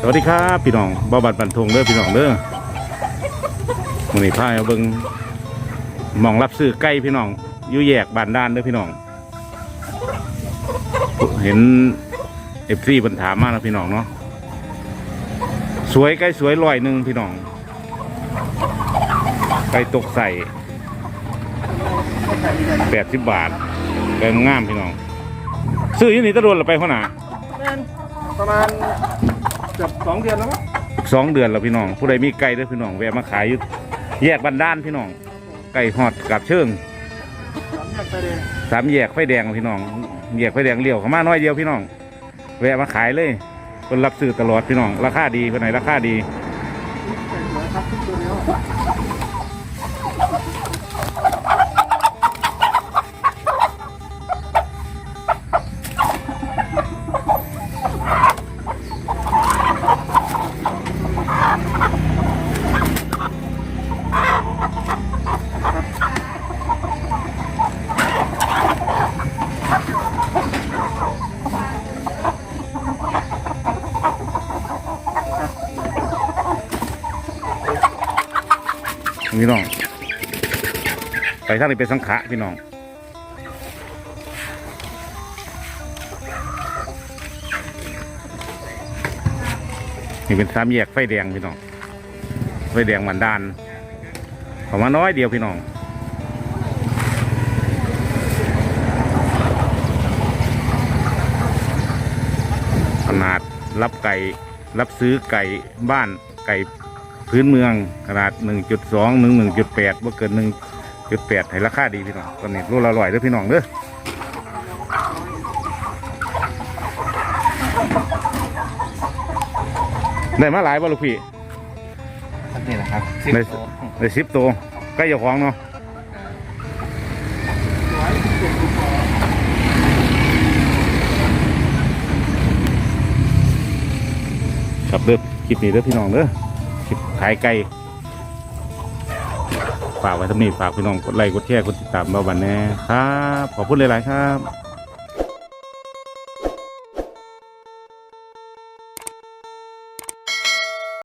สวัสดีครับพี่น้องบ่าวบัดบันทงเด้อพี่น้องเด้อมือนี้พาเอาเบิงมองรับซื้อไก่พี่น้องอยู่แยกบานด้านเด้อพี่น้อง เห็นเอฟซีเพิ่นถามมาแล้วพี่น้องเนาะสวยไก่สวยร้อยหนึ่งพี่น้องไก่ตกใส่แปดสิบบาทไก่งามพี่น้อง ซื้ออยี่นี่ตะโดนหรือไปข้างหน้าแม่นประมาณ เกือบสองเดือนแล้วมั้งสองเดือนแล้วพี่น้อง ผู้ใดมีไก่เด้อพี่น้องแวะมาขายอยู่แยกบันดานพี่น้อง ไก่ฮอดกับเชิงสามแยกไฟแดงสามแยกไฟแดงพี่น้องแยกไฟแดงเลี้ยวเข้ามาน้อยเดียวพี่น้อง แวะมาขายเลยเพิ่นรับซื้อตลอดพี่น้อง ราคาดีเพิ่นไหนราคาดีสวยครับทุกตัวเนี้ย พี่น้อง ไปทางนี้เป็นสังขะพี่น้องนี่เป็นสามแยกไฟแดงพี่น้อง ไฟแดงมันดานประมาน้อยเดียวพี่น้องขนาดรับไก่ รับซื้อไก่บ้านไก่ พื้นเมืองขนาด 1.2 1 1.8ว่าเกิน 1.8ให้ราคาดีพี่น้องตอนนี้รูละร้อยเด้อพี่น้องเด้อได้มาหลายบ่ลูกพี่สักนี่แหละครับในในสิบตัวใกล้เจ้าของเนาะครับเด้อคลิปนี้เด้อพี่น้องเด้อ คลิปขายไก่ฝากไว้ทำนี้ฝากพี่น้องกดไลค์กดแชร์กดติดตามเราบันแน่ครับขอบคุณหลาย ๆ ครับ